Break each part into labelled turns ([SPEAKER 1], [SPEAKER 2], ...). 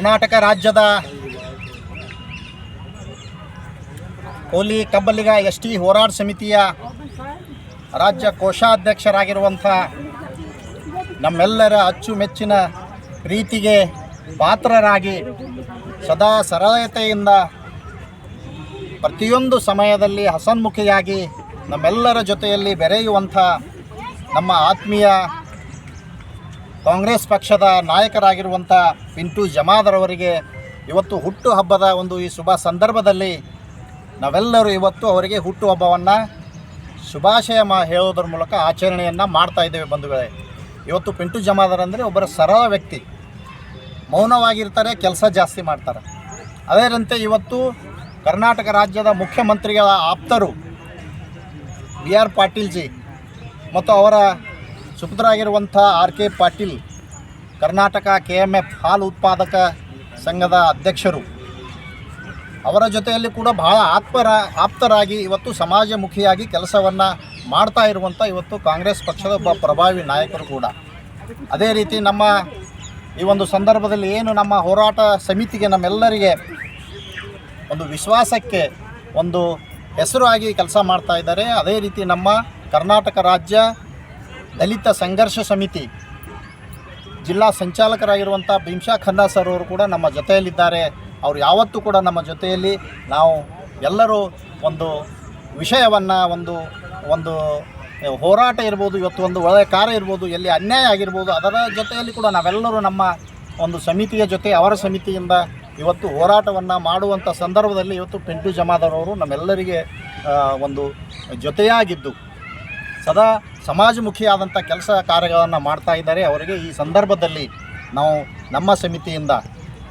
[SPEAKER 1] ಕರ್ನಾಟಕ ರಾಜ್ಯದ ಕೋಲಿ ಕಬ್ಬಲಿಗ S T ಹೋರಾಟ ಸಮಿತಿಯ ರಾಜ್ಯ ಕೋಶಾಧ್ಯಕ್ಷರಾಗಿರುವಂಥ ನಮ್ಮೆಲ್ಲರ ಅಚ್ಚುಮೆಚ್ಚಿನ ಪ್ರೀತಿಗೆ ಪಾತ್ರರಾಗಿ ಸದಾ ಸರಳತೆಯಿಂದ ಪ್ರತಿಯೊಂದು ಸಮಯದಲ್ಲಿ ಹಸನ್ಮುಖಿಯಾಗಿ ನಮ್ಮೆಲ್ಲರ ಜೊತೆಯಲ್ಲಿ ಬೆರೆಯುವಂಥ ನಮ್ಮ ಆತ್ಮೀಯ ಕಾಂಗ್ರೆಸ್ ಪಕ್ಷದ ನಾಯಕರಾಗಿರುವಂಥ ಪಿಂಟು ಜಮಾದರವರಿಗೆ ಇವತ್ತು ಹುಟ್ಟು ಹಬ್ಬದ ಒಂದು ಈ ಶುಭ ಸಂದರ್ಭದಲ್ಲಿ ನಾವೆಲ್ಲರೂ ಇವತ್ತು ಅವರಿಗೆ ಹುಟ್ಟುಹಬ್ಬವನ್ನು ಶುಭಾಶಯ ಮಾ ಹೇಳೋದ್ರ ಮೂಲಕ ಆಚರಣೆಯನ್ನು ಮಾಡ್ತಾ ಇದ್ದೇವೆ ಬಂಧುಗಳೇ. ಇವತ್ತು ಪಿಂಟು ಜಮಾದರ್ ಅಂದರೆ ಒಬ್ಬರ ಸರಳ ವ್ಯಕ್ತಿ. ಮೌನವಾಗಿರ್ತಾರೆ, ಕೆಲಸ ಜಾಸ್ತಿ ಮಾಡ್ತಾರೆ. ಅದರಂತೆ ಇವತ್ತು ಕರ್ನಾಟಕ ರಾಜ್ಯದ ಮುಖ್ಯಮಂತ್ರಿಗಳ ಆಪ್ತರು ಬಿ ಆರ್ ಪಾಟೀಲ್ಜಿ ಮತ್ತು ಅವರ ಸುಪುತ್ರರಾಗಿರುವಂಥ R K Patil, Karnataka K M F ಹಾಲು ಉತ್ಪಾದಕ ಸಂಘದ ಅಧ್ಯಕ್ಷರು. ಅವರ ಜೊತೆಯಲ್ಲಿ ಕೂಡ ಬಹಳ ಆತ್ಮರ, ಆಪ್ತರಾಗಿ ಇವತ್ತು ಸಮಾಜಮುಖಿಯಾಗಿ ಕೆಲಸವನ್ನು ಮಾಡ್ತಾ ಇರುವಂಥ ಇವತ್ತು ಕಾಂಗ್ರೆಸ್ ಪಕ್ಷದ ಒಬ್ಬ ಪ್ರಭಾವಿ ನಾಯಕರು ಕೂಡ. ಅದೇ ರೀತಿ ನಮ್ಮ ಈ ಒಂದು ಸಂದರ್ಭದಲ್ಲಿ ಏನು ನಮ್ಮ ಹೋರಾಟ ಸಮಿತಿಗೆ ನಮ್ಮೆಲ್ಲರಿಗೆ ಒಂದು ವಿಶ್ವಾಸಕ್ಕೆ ಒಂದು ಹೆಸರು ಆಗಿ ಕೆಲಸ ಮಾಡ್ತಾ ಇದ್ದಾರೆ. ಅದೇ ರೀತಿ ನಮ್ಮ ಕರ್ನಾಟಕ ರಾಜ್ಯ ದಲಿತ ಸಂಘರ್ಷ ಸಮಿತಿ ಜಿಲ್ಲಾ ಸಂಚಾಲಕರಾಗಿರುವಂಥ ಭೀಮ್ಶಾ ಖನ್ನಾ ಸರ್ ಅವರು ಕೂಡ ನಮ್ಮ ಜೊತೆಯಲ್ಲಿದ್ದಾರೆ. ಅವರು ಯಾವತ್ತೂ ಕೂಡ ನಮ್ಮ ಜೊತೆಯಲ್ಲಿ ನಾವು ಎಲ್ಲರೂ ಒಂದು ವಿಷಯವನ್ನು, ಒಂದು ಒಂದು ಹೋರಾಟ ಇರ್ಬೋದು, ಇವತ್ತು ಒಂದು ಒಳ್ಳೆಯ ಕಾರ್ಯ ಇರ್ಬೋದು, ಎಲ್ಲಿ ಅನ್ಯಾಯ ಆಗಿರ್ಬೋದು, ಅದರ ಜೊತೆಯಲ್ಲಿ ಕೂಡ ನಾವೆಲ್ಲರೂ ನಮ್ಮ ಒಂದು ಸಮಿತಿಯ ಜೊತೆ, ಅವರ ಸಮಿತಿಯಿಂದ ಇವತ್ತು ಹೋರಾಟವನ್ನು ಮಾಡುವಂಥ ಸಂದರ್ಭದಲ್ಲಿ ಇವತ್ತು ಪೆಂಟು ಜಮಾದರವರು ನಮ್ಮೆಲ್ಲರಿಗೆ ಒಂದು ಜೊತೆಯಾಗಿದ್ದು. ಸದಾ ಸಮಾಜಮುಖಿಯಾದಂಥ ಕೆಲಸ ಕಾರ್ಯಗಳನ್ನು ಮಾಡ್ತಾ ಇದ್ದಾರೆ. ಅವರಿಗೆ ಈ ಸಂದರ್ಭದಲ್ಲಿ ನಾವು ನಮ್ಮ ಸಮಿತಿಯಿಂದ,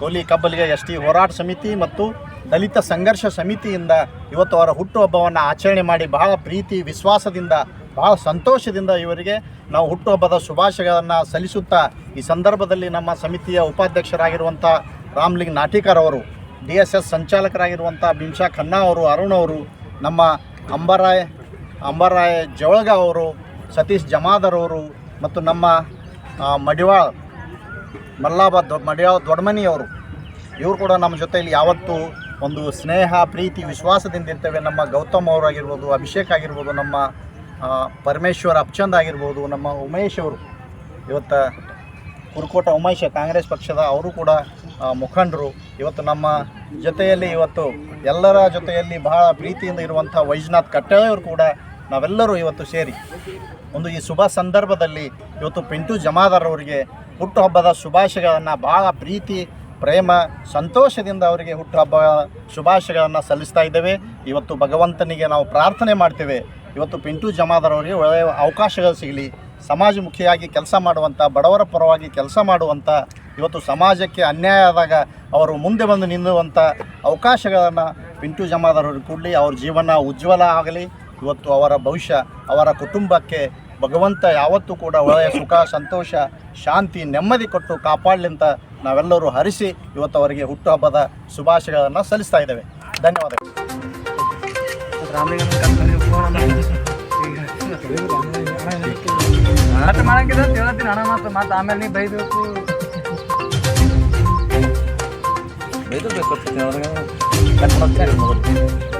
[SPEAKER 1] ಕೋಲಿ ಕಬ್ಬಲಿಗೆ ಎಸ್ ಟಿ ಹೋರಾಟ ಸಮಿತಿ ಮತ್ತು ದಲಿತ ಸಂಘರ್ಷ ಸಮಿತಿಯಿಂದ ಇವತ್ತು ಅವರ ಹುಟ್ಟುಹಬ್ಬವನ್ನು ಆಚರಣೆ ಮಾಡಿ ಬಹಳ ಪ್ರೀತಿ, ವಿಶ್ವಾಸದಿಂದ, ಬಹಳ ಸಂತೋಷದಿಂದ ಇವರಿಗೆ ನಾವು ಹುಟ್ಟುಹಬ್ಬದ ಶುಭಾಶಯಗಳನ್ನು ಸಲ್ಲಿಸುತ್ತಾ ಈ ಸಂದರ್ಭದಲ್ಲಿ ನಮ್ಮ ಸಮಿತಿಯ ಉಪಾಧ್ಯಕ್ಷರಾಗಿರುವಂಥ ರಾಮ್ಲಿಂಗ್ ನಾಟಿಕರ್ ಅವರು, ಡಿ ಎಸ್ ಎಸ್ ಸಂಚಾಲಕರಾಗಿರುವಂಥ ಬಿಂಶಾ ಖನ್ನಾ ಅವರು, ಅರುಣ್ ಅವರು, ನಮ್ಮ ಅಂಬರಾಯ್ ಅಂಬರಾಯ್ ಜವಳಗ ಅವರು ಸತೀಶ್ ಜಮಾದರ್ ಅವರು ಮತ್ತು ನಮ್ಮ ಮಡಿವಾಳ ಮಡಿವಾಳ್, ಮಲ್ಲಾಬ ದೊ ಮಡಿಯಾಳ ದೊಡ್ಮನಿಯವರು ಇವರು ಕೂಡ ನಮ್ಮ ಜೊತೆಯಲ್ಲಿ ಯಾವತ್ತೂ ಒಂದು ಸ್ನೇಹ, ಪ್ರೀತಿ, ವಿಶ್ವಾಸದಿಂದ ಇರ್ತೇವೆ. ನಮ್ಮ ಗೌತಮ್ ಅವರಾಗಿರ್ಬೋದು ಅಭಿಷೇಕ್ ಆಗಿರ್ಬೋದು, ನಮ್ಮ ಪರಮೇಶ್ವರ್ ಅಪ್ಚಂದ್ ಆಗಿರ್ಬೋದು, ನಮ್ಮ ಉಮೇಶ್ ಅವರು, ಇವತ್ತು ಕುರುಕೋಟ ಉಮೇಶ ಕಾಂಗ್ರೆಸ್ ಪಕ್ಷದ ಅವರು ಕೂಡ ಮುಖಂಡರು. ಇವತ್ತು ನಮ್ಮ ಜೊತೆಯಲ್ಲಿ ಇವತ್ತು ಎಲ್ಲರ ಜೊತೆಯಲ್ಲಿ ಬಹಳ ಪ್ರೀತಿಯಿಂದ ಇರುವಂಥ ವೈಜನಾಥ್ ಕಟ್ಟಳೆಯವರು ಕೂಡ ನಾವೆಲ್ಲರೂ ಇವತ್ತು ಸೇರಿ ಒಂದು ಈ ಶುಭ ಸಂದರ್ಭದಲ್ಲಿ ಇವತ್ತು ಪಿಂಟು ಜಮಾದಾರ್ ಅವರಿಗೆ ಹುಟ್ಟುಹಬ್ಬದ ಶುಭಾಶಯಗಳನ್ನು, ಭಾಳ ಪ್ರೀತಿ, ಪ್ರೇಮ, ಸಂತೋಷದಿಂದ ಅವರಿಗೆ ಹುಟ್ಟುಹಬ್ಬ ಶುಭಾಶಯಗಳನ್ನು ಸಲ್ಲಿಸ್ತಾ ಇದ್ದೇವೆ. ಇವತ್ತು ಭಗವಂತನಿಗೆ ನಾವು ಪ್ರಾರ್ಥನೆ ಮಾಡ್ತೇವೆ. ಇವತ್ತು ಪಿಂಟು ಜಮಾದಾರ್ ಅವರಿಗೆ ಒಳ್ಳೆಯ ಅವಕಾಶಗಳು ಸಿಗಲಿ. ಸಮಾಜಮುಖಿಯಾಗಿ ಕೆಲಸ ಮಾಡುವಂಥ ಬಡವರ ಪರವಾಗಿ ಕೆಲಸ ಮಾಡುವಂಥ ಇವತ್ತು ಸಮಾಜಕ್ಕೆ ಅನ್ಯಾಯ ಆದಾಗ ಅವರು ಮುಂದೆ ಬಂದು ನಿಲ್ಲುವಂಥ ಅವಕಾಶಗಳನ್ನು ಪಿಂಟು ಜಮಾದಾರ್ ಅವ್ರಿಗೆ ಕೊಡಲಿ. ಅವ್ರ ಜೀವನ ಉಜ್ವಲ ಆಗಲಿ. ಇವತ್ತು ಅವರ ಭವಿಷ್ಯ ಅವರ ಕುಟುಂಬಕ್ಕೆ ಭಗವಂತ ಯಾವತ್ತೂ ಕೂಡ ಒಳ್ಳೆಯ ಸುಖ ಸಂತೋಷ ಶಾಂತಿ ನೆಮ್ಮದಿ ಕೊಟ್ಟು ಕಾಪಾಡಲಿ ಅಂತ ನಾವೆಲ್ಲರೂ ಹರಿಸಿ ಇವತ್ತು ಅವರಿಗೆ ಹುಟ್ಟುಹಬ್ಬದ ಶುಭಾಶಯಗಳನ್ನು ಸಲ್ಲಿಸ್ತಾ ಇದ್ದೇವೆ. ಧನ್ಯವಾದಗಳು.
[SPEAKER 2] ಆಮೇಲೆ ನೀ ಬೈಬೇಕು.
[SPEAKER 3] ಹಲೋ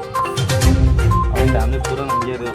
[SPEAKER 4] ഫാമിലി
[SPEAKER 2] പൂരം നൽകിയത്